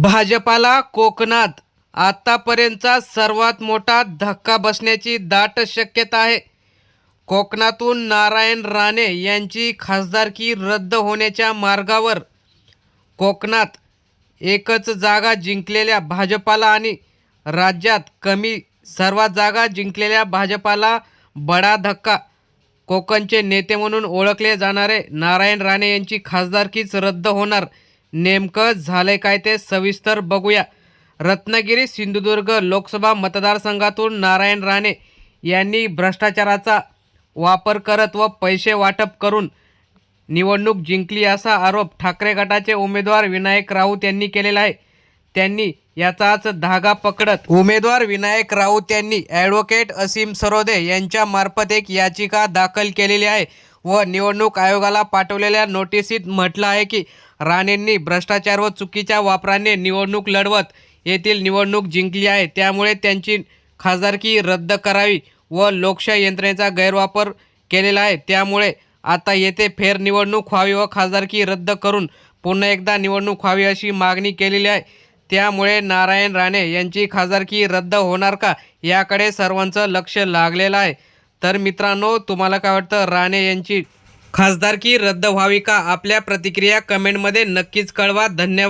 भाजपाला कोकणात आतापर्यंतचा सर्वात मोठा धक्का बसण्याची दाट शक्यता आहे. कोकणातून नारायण राणे यांची खासदारकी रद्द होण्याच्या मार्गावर कोकणात एकच जागा जिंकलेल्या भाजपाला आणि राज्यात कमी सर्वात जागा जिंकलेल्या भाजपाला बडा धक्का. कोकणचे नेते म्हणून ओळखले जाणारे नारायण राणे यांची खासदारकीच रद्द होणार. नेमकं झालंय काय ते सविस्तर बघूया. रत्नागिरी सिंधुदुर्ग लोकसभा मतदारसंघातून नारायण राणे यांनी भ्रष्टाचाराचा वापर करत व पैसे वाटप करून निवडणूक जिंकली असा आरोप ठाकरे गटाचे उमेदवार विनायक राऊत यांनी केलेला आहे. त्यांनी याचाच धागा पकडत उमेदवार विनायक राऊत यांनी ॲडव्होकेट असीम सरोदे यांच्यामार्फत एक याचिका दाखल केलेली आहे. व निवडणूक आयोगाला पाठवलेल्या नोटिसीत म्हटलं आहे की राणेंनी भ्रष्टाचार व चुकीच्या वापराने निवडणूक लढवत येथील निवडणूक जिंकली आहे. त्यामुळे त्यांची खासदारकी रद्द करावी व लोकशाही यंत्रणेचा गैरवापर केलेला आहे. त्यामुळे आता येथे फेरनिवडणूक व्हावी व खासदारकी रद्द करून पुन्हा एकदा निवडणूक व्हावी अशी मागणी केलेली आहे. त्यामुळे नारायण राणे यांची खासदारकी रद्द होणार का याकडे सर्वांचं लक्ष लागलेलं आहे. तर मित्रांनो तुम्हाला काय वाटतं? राणे यांची खासदारकी रद्द व्हावी का? आपल्या प्रतिक्रिया कमेंटमध्ये नक्कीच कळवा. धन्यवाद.